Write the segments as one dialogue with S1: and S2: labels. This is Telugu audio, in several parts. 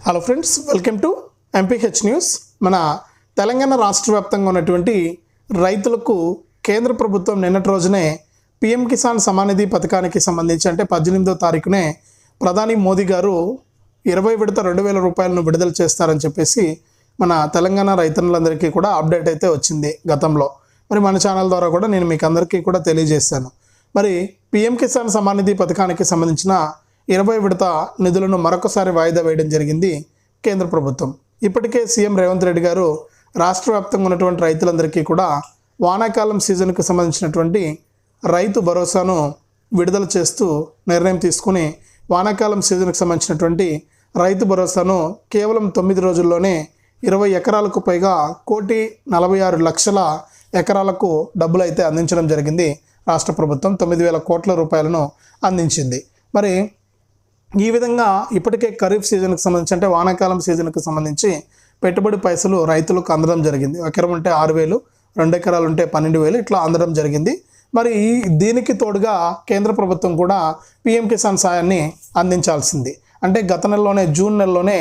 S1: Hello friends welcome to MPH news మన తెలంగాణ రాష్ట్ర వ్యాప్తంగా ఉన్నటువంటి రైతులకు కేంద్ర ప్రభుత్వం నిన్నటి రోజునే పిఎం కిసాన్ సమానిధి పథకానికి సంబంధించి అంటే పద్దెనిమిదో తారీఖునే ప్రధాని మోదీ గారు ఇరవై విడత రెండు వేల రూపాయలను విడుదల చేస్తారని చెప్పేసి మన తెలంగాణ రైతన్నులందరికీ కూడా అప్డేట్ అయితే వచ్చింది గతంలో. మరి మన ఛానల్ ద్వారా కూడా నేను మీకు అందరికీ కూడా తెలియజేశాను మరి పిఎం కిసాన్ సమానిధి పథకానికి సంబంధించిన ఇరవై విడత నిధులను మరొకసారి వాయిదా వేయడం జరిగింది కేంద్ర ప్రభుత్వం. ఇప్పటికే సీఎం రేవంత్ రెడ్డి గారు రాష్ట్ర వ్యాప్తంగా ఉన్నటువంటి రైతులందరికీ కూడా వానాకాలం సీజన్కు సంబంధించినటువంటి రైతు భరోసాను విడుదల చేస్తూ నిర్ణయం తీసుకుని వానాకాలం సీజన్కు సంబంధించినటువంటి రైతు భరోసాను కేవలం తొమ్మిది రోజుల్లోనే ఇరవై ఎకరాలకు పైగా కోటి నలభై ఆరు లక్షల ఎకరాలకు డబ్బులు అయితే అందించడం జరిగింది రాష్ట్ర ప్రభుత్వం. తొమ్మిది వేల కోట్ల రూపాయలను అందించింది. మరి ఈ విధంగా ఇప్పటికే ఖరీఫ్ సీజన్కి సంబంధించి అంటే వానాకాలం సీజన్కి సంబంధించి పెట్టుబడి పైసలు రైతులకు అందడం జరిగింది. ఒక ఎకరం ఉంటే ఆరు వేలు రెండు ఎకరాలు ఉంటే పన్నెండు వేలు ఇట్లా అందడం జరిగింది. మరి ఈ దీనికి తోడుగా కేంద్ర ప్రభుత్వం కూడా పిఎం కిసాన్ సాయాన్ని అందించాల్సింది. అంటే గత నెలలోనే జూన్ నెలలోనే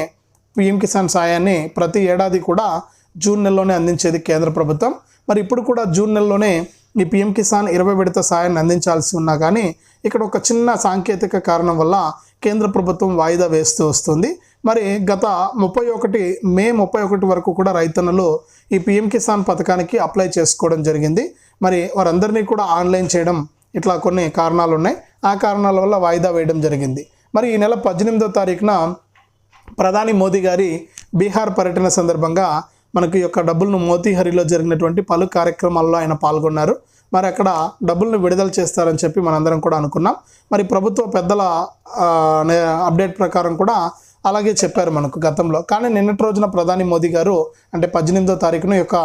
S1: పిఎం కిసాన్ సాయాన్ని ప్రతి ఏడాది కూడా జూన్ నెలలోనే అందించేది కేంద్ర ప్రభుత్వం. మరి ఇప్పుడు కూడా జూన్ నెలలోనే ఈ పిఎం కిసాన్ ఇరవై విడత సాయాన్ని అందించాల్సి ఉన్నా కానీ ఇక్కడ ఒక చిన్న సాంకేతిక కారణం వల్ల కేంద్ర ప్రభుత్వం వాయిదా వేస్తూ వస్తుంది. మరి గత ముప్పై ఒకటి మే ముప్పై ఒకటి వరకు కూడా రైతన్నలు ఈ పిఎం కిసాన్ పథకానికి అప్లై చేసుకోవడం జరిగింది. మరి వారందరినీ కూడా ఆన్లైన్ చేయడం ఇట్లా కొన్ని కారణాలు ఉన్నాయి. ఆ కారణాల వల్ల వాయిదా వేయడం జరిగింది. మరి ఈ నెల పద్దెనిమిదో తారీఖున ప్రధాని మోదీ గారి బీహార్ పర్యటన సందర్భంగా మనకి ఈ యొక్క డబ్బులను మోతీహరిలో జరిగినటువంటి పలు కార్యక్రమాల్లో ఆయన పాల్గొన్నారు. మరి అక్కడ డబ్బులను విడుదల చేస్తారని చెప్పి మనందరం కూడా అనుకున్నాం. మరి ప్రభుత్వ పెద్దల అప్డేట్ ప్రకారం కూడా అలాగే చెప్పారు మనకు గతంలో. కానీ నిన్నటి రోజున ప్రధాని మోదీ గారు అంటే పద్దెనిమిదో తారీఖున యొక్క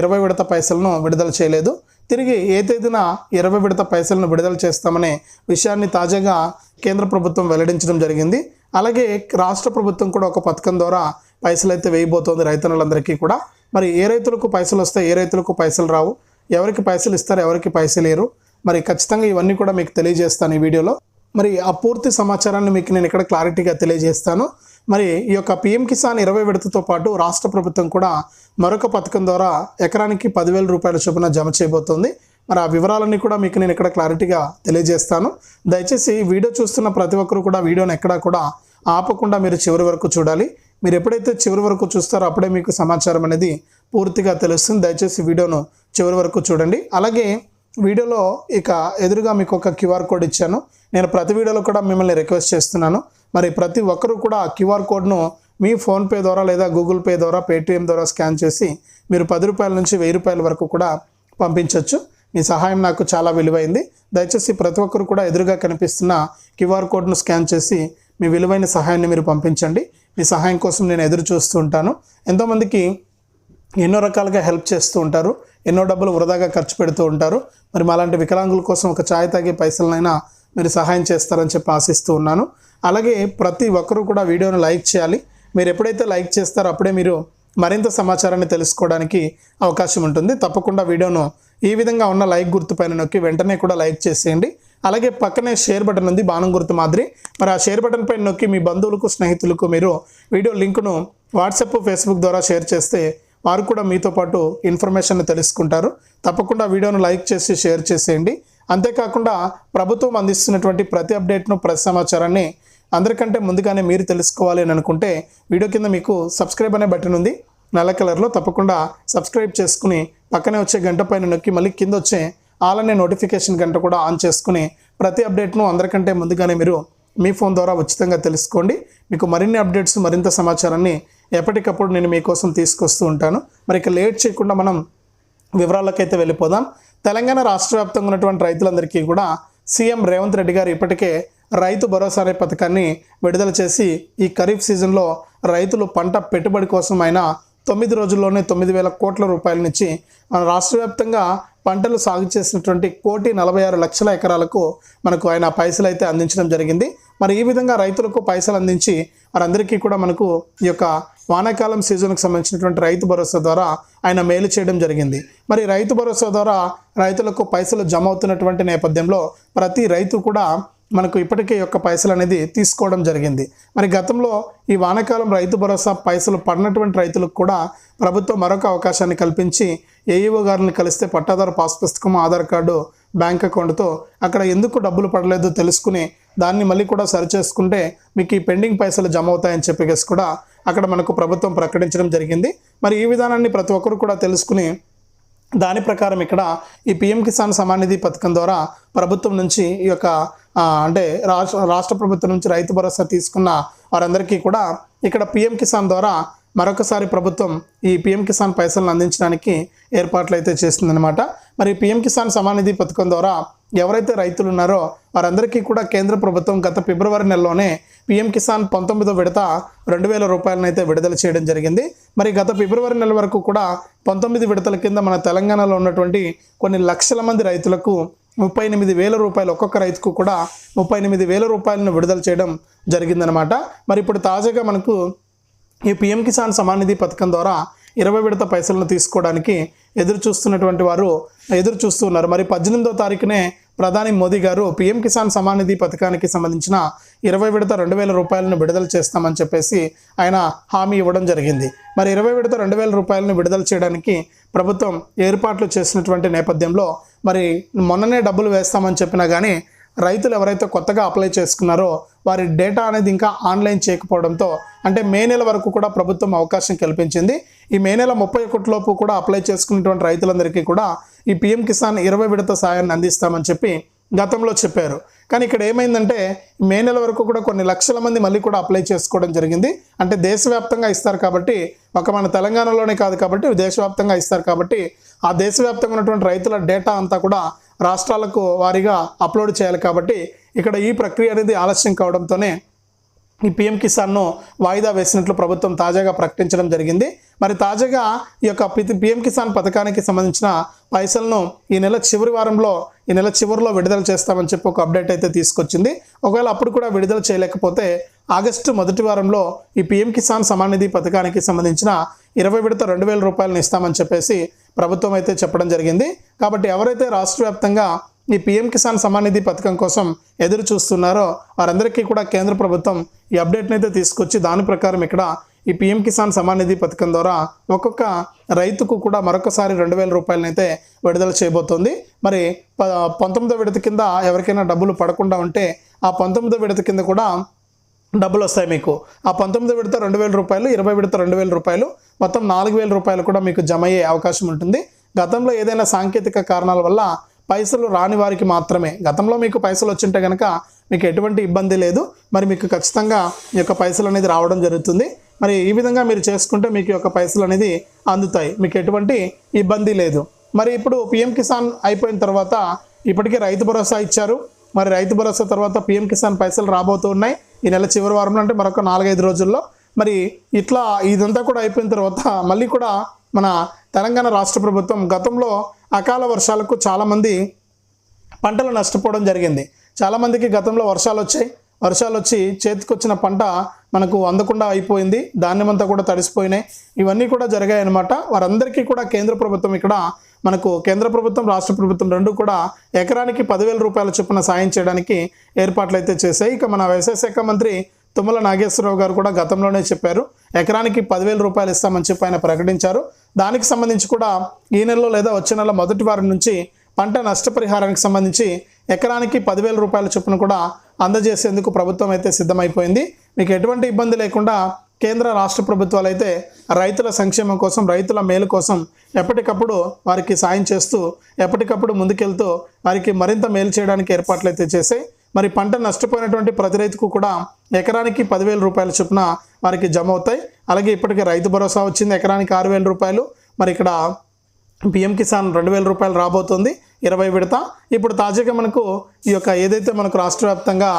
S1: ఇరవై విడత పైసలను విడుదల చేయలేదు. తిరిగి ఏ తేదీన ఇరవై విడత పైసలను విడుదల చేస్తామనే విషయాన్ని తాజాగా కేంద్ర ప్రభుత్వం వెల్లడించడం జరిగింది. అలాగే రాష్ట్ర ప్రభుత్వం కూడా ఒక పథకం ద్వారా పైసలు అయితే వేయబోతోంది రైతన్నులందరికీ కూడా. మరి ఏ రైతులకు పైసలు వస్తాయి ఏ రైతులకు పైసలు రావు? ఎవరికి పైసలు ఇస్తారు ఎవరికి పైసలు లేరు మరి ఖచ్చితంగా ఇవన్నీ కూడా మీకు తెలియజేస్తాను ఈ వీడియోలో. మరి ఆ పూర్తి సమాచారాన్ని మీకు నేను ఇక్కడ క్లారిటీగా తెలియజేస్తాను. మరి ఈ యొక్క పిఎం కిసాన్ ఇరవై విడతతో పాటు రాష్ట్ర ప్రభుత్వం కూడా మరొక పథకం ద్వారా ఎకరానికి పదివేల రూపాయల చొప్పున జమ చేయబోతోంది. మరి ఆ వివరాలన్నీ కూడా మీకు నేను ఇక్కడ క్లారిటీగా తెలియజేస్తాను. దయచేసి వీడియో చూస్తున్న ప్రతి ఒక్కరు కూడా వీడియోని ఎక్కడా కూడా ఆపకుండా మీరు చివరి వరకు చూడాలి. మీరు ఎప్పుడైతే చివరి వరకు చూస్తారో అప్పుడే మీకు సమాచారం అనేది పూర్తిగా తెలుస్తుంది. దయచేసి వీడియోను చివరి వరకు చూడండి. అలాగే వీడియోలో ఇక ఎదురుగా మీకు ఒక క్యూఆర్ కోడ్ ఇచ్చాను. నేను ప్రతి వీడియోలో కూడా మిమ్మల్ని రిక్వెస్ట్ చేస్తున్నాను. మరి ప్రతి ఒక్కరూ కూడా ఆ క్యూఆర్ కోడ్ను మీ ఫోన్పే ద్వారా లేదా గూగుల్ పే ద్వారా పేటిఎం ద్వారా స్కాన్ చేసి మీరు పది రూపాయల నుంచి వెయ్యి రూపాయల వరకు కూడా పంపించవచ్చు మీ సహాయం నాకు చాలా విలువైంది. దయచేసి ప్రతి ఒక్కరు కూడా ఎదురుగా కనిపిస్తున్న క్యూఆర్ కోడ్ను స్కాన్ చేసి మీ విలువైన సహాయాన్ని మీరు పంపించండి. మీ సహాయం కోసం నేను ఎదురు చూస్తూ ఉంటాను. ఎంతోమందికి ఎన్నో రకాలుగా హెల్ప్ చేస్తూ ఉంటారు. ఎన్నో డబ్బులు వృధాగా ఖర్చు పెడుతూ ఉంటారు. మరి మాలాంటి వికలాంగుల కోసం ఒక ఛాయ్ తాగే పైసలనైనా మీరు సహాయం చేస్తారని చెప్పి ఆశిస్తూ ఉన్నాను. అలాగే ప్రతి ఒక్కరూ కూడా వీడియోను లైక్ చేయాలి. మీరు ఎప్పుడైతే లైక్ చేస్తారో అప్పుడే మీరు మరింత సమాచారాన్ని తెలుసుకోవడానికి అవకాశం ఉంటుంది. తప్పకుండా వీడియోను ఈ విధంగా ఉన్న లైక్ గుర్తు పైన నొక్కి వెంటనే కూడా లైక్ చేసేయండి. అలాగే పక్కనే షేర్ బటన్ ఉంది బాణం గుర్తు మాదిరి. మరి ఆ షేర్ బటన్ పైన నొక్కి మీ బంధువులకు స్నేహితులకు మీరు వీడియో లింకును వాట్సాప్ ఫేస్బుక్ ద్వారా షేర్ చేస్తే వారు కూడా మీతో పాటు ఇన్ఫర్మేషన్ తెలుసుకుంటారు. తప్పకుండా వీడియోను లైక్ చేసి షేర్ చేసేయండి. అంతేకాకుండా ప్రభుత్వం అందిస్తున్నటువంటి ప్రతి అప్డేట్ను ప్రతి సమాచారాన్ని అందరికంటే ముందుగానే మీరు తెలుసుకోవాలి అని అనుకుంటే వీడియో కింద మీకు సబ్స్క్రైబ్ అనే బటన్ ఉంది. నల్ల కలర్లో తప్పకుండా సబ్స్క్రైబ్ చేసుకుని పక్కనే వచ్చే గంట పైన నొక్కి మళ్ళీ కింద వచ్చే ఆల్ అనే నోటిఫికేషన్ గంట కూడా ఆన్ చేసుకుని ప్రతి అప్డేట్ను అందరికంటే ముందుగానే మీరు మీ ఫోన్ ద్వారా ఉచితంగా తెలుసుకోండి. మీకు మరిన్ని అప్డేట్స్ మరింత సమాచారాన్ని ఎప్పటికప్పుడు నేను మీకోసం తీసుకొస్తూ ఉంటాను. మరి ఇక లేట్ చేయకుండా మనం వివరాలకైతే వెళ్ళిపోదాం. తెలంగాణ రాష్ట్ర వ్యాప్తంగా ఉన్నటువంటి రైతులందరికీ కూడా సీఎం రేవంత్ రెడ్డి గారు ఇప్పటికే రైతు భరోసా అనే పథకాన్ని విడుదల చేసి ఈ ఖరీఫ్ సీజన్లో రైతులు పంట పెట్టుబడి కోసం ఆయన తొమ్మిది రోజుల్లోనే తొమ్మిది వేల కోట్ల రూపాయలనిచ్చి మన రాష్ట్ర వ్యాప్తంగా పంటలు సాగు చేసినటువంటి కోటి నలభై ఆరు లక్షల ఎకరాలకు మనకు ఆయన పైసలు అయితే అందించడం జరిగింది. మరి ఈ విధంగా రైతులకు పైసలు అందించి వారందరికీ కూడా మనకు ఈ యొక్క వానాకాలం సీజన్కి సంబంధించినటువంటి రైతు భరోసా ద్వారా ఆయన మేలు చేయడం జరిగింది. మరి రైతు భరోసా ద్వారా రైతులకు పైసలు జమ అవుతున్నటువంటి నేపథ్యంలో ప్రతి రైతు కూడా మనకు ఇప్పటికే యొక్క పైసలు అనేది తీసుకోవడం జరిగింది. మరి గతంలో ఈ వానాకాలం రైతు భరోసా పైసలు పడినటువంటి రైతులకు కూడా ప్రభుత్వం మరొక అవకాశాన్ని కల్పించి ఏఈఓ గారిని కలిస్తే పట్టాదారు పాస్ పుస్తకం ఆధార్ కార్డు బ్యాంక్ అకౌంట్తో అక్కడ ఎందుకు డబ్బులు పడలేదో తెలుసుకుని దాన్ని మళ్ళీ కూడా సరిచేసుకుంటే మీకు ఈ పెండింగ్ పైసలు జమ అవుతాయని చెప్పేసి కూడా అక్కడ మనకు ప్రభుత్వం ప్రకటించడం జరిగింది. మరి ఈ విధానాన్ని ప్రతి ఒక్కరు కూడా తెలుసుకుని దాని ప్రకారం ఇక్కడ ఈ పిఎం కిసాన్ సమాన్ నిధి పథకం ద్వారా ప్రభుత్వం నుంచి ఈ యొక్క అంటే రాష్ట్ర రాష్ట్ర ప్రభుత్వం నుంచి రైతు భరోసా తీసుకున్న వారందరికీ కూడా ఇక్కడ పిఎం కిసాన్ ద్వారా మరొకసారి ప్రభుత్వం ఈ పిఎం కిసాన్ పైసలను అందించడానికి ఏర్పాట్లు అయితే చేస్తుందన్నమాట. మరి పిఎం కిసాన్ సమానిధి పథకం ద్వారా ఎవరైతే రైతులు ఉన్నారో వారందరికీ కూడా కేంద్ర ప్రభుత్వం గత ఫిబ్రవరి నెలలోనే పిఎం కిసాన్ పంతొమ్మిదో విడత రెండు వేల రూపాయలనైతే విడుదల చేయడం జరిగింది. మరి గత ఫిబ్రవరి నెల వరకు కూడా పంతొమ్మిది విడతల కింద మన తెలంగాణలో ఉన్నటువంటి కొన్ని లక్షల మంది రైతులకు ముప్పై ఎనిమిది వేల రూపాయలు ఒక్కొక్క రైతుకు కూడా ముప్పై ఎనిమిది వేల రూపాయలను విడుదల చేయడం జరిగిందనమాట మరి ఇప్పుడు తాజాగా మనకు ఈ పిఎం కిసాన్ సమానిధి పథకం ద్వారా ఇరవై విడత పైసలను తీసుకోవడానికి ఎదురు చూస్తున్నటువంటి వారు ఎదురు చూస్తున్నారు మరి పద్దెనిమిదో తారీఖునే ప్రధాని మోదీ గారు పిఎం కిసాన్ సమాన్ నిధి పథకానికి సంబంధించిన ఇరవై విడత రెండు వేల రూపాయలను విడుదల చేస్తామని చెప్పేసి ఆయన హామీ ఇవ్వడం జరిగింది. మరి ఇరవై విడత రెండు వేల రూపాయలను విడుదల చేయడానికి ప్రభుత్వం ఏర్పాట్లు చేసినటువంటి నేపథ్యంలో మరి మొన్ననే డబ్బులు వేస్తామని చెప్పినా కానీ రైతులు ఎవరైతే కొత్తగా అప్లై చేసుకున్నారో వారి డేటా అనేది ఇంకా ఆన్లైన్ చేయకపోవడంతో అంటే మే నెల వరకు కూడా ప్రభుత్వం అవకాశం కల్పించింది. ఈ మే నెల ముప్పై ఒకటిలోపు కూడా అప్లై చేసుకున్నటువంటి రైతులందరికీ కూడా ఈ పిఎం కిసాన్ ఇరవై విడత సాయాన్ని అందిస్తామని చెప్పి గతంలో చెప్పారు. కానీ ఇక్కడ ఏమైందంటే మే నెల వరకు కూడా కొన్ని లక్షల మంది మళ్ళీ కూడా అప్లై చేసుకోవడం జరిగింది. అంటే దేశవ్యాప్తంగా ఇస్తారు కాబట్టి ఒక మన తెలంగాణలోనే కాదు కాబట్టి దేశవ్యాప్తంగా ఇస్తారు కాబట్టి ఆ దేశవ్యాప్తంగా ఉన్నటువంటి రైతుల డేటా అంతా కూడా రాష్ట్రాలకు వారీగా అప్లోడ్ చేయాలి కాబట్టి ఇక్కడ ఈ ప్రక్రియ అనేది ఆలస్యం కావడంతోనే ఈ పిఎం కిసాన్ను వాయిదా వేసినట్లు ప్రభుత్వం తాజాగా ప్రకటించడం జరిగింది. మరి తాజాగా ఈ యొక్క పిఎం కిసాన్ పథకానికి సంబంధించిన పైసలను ఈ నెల చివరి వారంలో ఈ నెల చివరిలో విడుదల చేస్తామని చెప్పి ఒక అప్డేట్ అయితే తీసుకొచ్చింది. ఒకవేళ అప్పుడు కూడా విడుదల చేయలేకపోతే ఆగస్టు మొదటి వారంలో ఈ పిఎం కిసాన్ సమానిధి పథకానికి సంబంధించిన ఇరవై విడత రెండు వేల రూపాయలను ఇస్తామని చెప్పేసి ప్రభుత్వం అయితే చెప్పడం జరిగింది. కాబట్టి ఎవరైతే రాష్ట్ర వ్యాప్తంగా ఈ పిఎం కిసాన్ సమాన్ నిధి పథకం కోసం ఎదురు చూస్తున్నారో వారందరికీ కూడా కేంద్ర ప్రభుత్వం ఈ అప్డేట్ని అయితే తీసుకొచ్చి దాని ప్రకారం ఇక్కడ ఈ పిఎం కిసాన్ సమాన్ నిధి పథకం ద్వారా ఒక్కొక్క రైతుకు కూడా మరొకసారి రెండు వేల రూపాయలనైతే విడుదల చేయబోతోంది. మరి ప పంతొమ్మిదో విడత కింద ఎవరికైనా డబ్బులు పడకుండా ఉంటే ఆ పంతొమ్మిదో విడత కింద కూడా డబ్బులు వస్తాయి మీకు. ఆ పంతొమ్మిది విడత రెండు వేల రూపాయలు ఇరవై విడత రెండు వేల రూపాయలు మొత్తం నాలుగు వేల రూపాయలు కూడా మీకు జమ అయ్యే అవకాశం ఉంటుంది. గతంలో ఏదైనా సాంకేతిక కారణాల వల్ల పైసలు రాని వారికి మాత్రమే. గతంలో మీకు పైసలు వచ్చింటే కనుక మీకు ఎటువంటి ఇబ్బంది లేదు. మరి మీకు ఖచ్చితంగా ఈ యొక్క పైసలు అనేది రావడం జరుగుతుంది. మరి ఈ విధంగా మీరు చేసుకుంటే మీకు యొక్క పైసలు అనేది అందుతాయి. మీకు ఎటువంటి ఇబ్బంది లేదు. మరి ఇప్పుడు పిఎం కిసాన్ అయిపోయిన తర్వాత ఇప్పటికే రైతు భరోసా ఇచ్చారు. మరి రైతు భరోసా తర్వాత పిఎం కిసాన్ పైసలు రాబోతూ ఉన్నాయి. ఈ నెల చివరి వారంలో అంటే మరొక నాలుగైదు రోజుల్లో మరి ఇట్లా ఇదంతా కూడా అయిపోయిన తర్వాత మళ్ళీ కూడా మన తెలంగాణ రాష్ట్ర ప్రభుత్వం గతంలో అకాల వర్షాలకు చాలామంది పంటలు నష్టపోవడం జరిగింది. చాలామందికి గతంలో వర్షాలు వచ్చాయి. వర్షాలు వచ్చి చేతికొచ్చిన పంట మనకు అందకుండా అయిపోయింది. ధాన్యమంతా కూడా తడిసిపోయినాయి. ఇవన్నీ కూడా జరిగాయి అన్నమాట. వారందరికీ కూడా కేంద్ర ప్రభుత్వం ఇక్కడ మనకు కేంద్ర ప్రభుత్వం రాష్ట్ర ప్రభుత్వం రెండు కూడా ఎకరానికి పదివేల రూపాయల చొప్పున సాయం చేయడానికి ఏర్పాట్లు అయితే చేశాయి. ఇక మన వ్యవసాయ శాఖ మంత్రి తుమ్మల నాగేశ్వరరావు గారు కూడా గతంలోనే చెప్పారు ఎకరానికి పదివేల రూపాయలు ఇస్తామని చెప్పి ఆయన ప్రకటించారు. దానికి సంబంధించి కూడా ఈ నెలలో లేదా వచ్చే నెల మొదటి వారం నుంచి పంట నష్టపరిహారానికి సంబంధించి ఎకరానికి పదివేల రూపాయల చొప్పున కూడా అందజేసేందుకు ప్రభుత్వం అయితే సిద్ధమైపోయింది. మీకు ఎటువంటి ఇబ్బంది లేకుండా కేంద్ర రాష్ట్ర ప్రభుత్వాలు అయితే రైతుల సంక్షేమం కోసం రైతుల మేలు కోసం ఎప్పటికప్పుడు వారికి సాయం చేస్తూ ఎప్పటికప్పుడు ముందుకెళ్తూ వారికి మరింత మేలు చేయడానికి ఏర్పాట్లు అయితే చేశాయి. మరి పంట నష్టపోయినటువంటి ప్రతి రైతుకు కూడా ఎకరానికి పదివేల రూపాయల చొప్పున వారికి జమ అవుతాయి. అలాగే ఇప్పటికే రైతు భరోసా వచ్చింది. ఎకరానికి ఆరు వేల రూపాయలు. మరి ఇక్కడ పిఎం కిసాన్ రెండు వేల రూపాయలు రాబోతుంది. ఇరవై విడత. ఇప్పుడు తాజాగా మనకు ఈ యొక్క ఏదైతే మనకు రాష్ట్ర వ్యాప్తంగా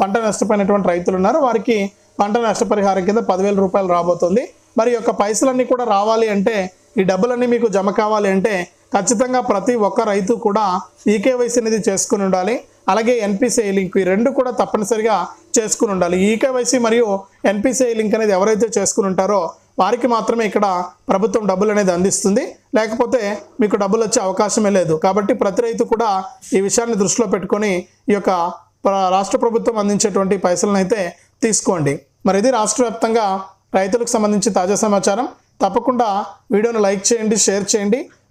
S1: పంట నష్టపోయినటువంటి రైతులు ఉన్నారో వారికి పంట నష్టపరిహారం కింద పదివేల రూపాయలు రాబోతుంది. మరి ఈ యొక్క పైసలన్నీ కూడా రావాలి అంటే ఈ డబ్బులన్నీ మీకు జమ కావాలి అంటే ఖచ్చితంగా ప్రతి ఒక్క రైతు కూడా ఈకేవైసీ అనేది చేసుకుని ఉండాలి. అలాగే ఎన్పిసిఐ లింక్ ఈ రెండు కూడా తప్పనిసరిగా చేసుకుని ఉండాలి. ఈకేవైసీ మరియు ఎన్పిసిఐ లింక్ అనేది ఎవరైతే చేసుకుని ఉంటారో వారికి మాత్రమే ఇక్కడ ప్రభుత్వం డబ్బులు అనేది అందిస్తుంది. లేకపోతే మీకు డబ్బులు వచ్చే అవకాశమే లేదు. కాబట్టి ప్రతి రైతు కూడా ఈ విషయాన్ని దృష్టిలో పెట్టుకొని ఈ యొక్క రాష్ట్ర ప్రభుత్వం అందించేటువంటి పైసలను అయితే తీసుకోండి. మరి ఇది రాష్ట్ర వ్యాప్తంగా రైతులకు సంబంధించి తాజా సమాచారం. తప్పకుండా వీడియోను లైక్ చేయండి షేర్ చేయండి.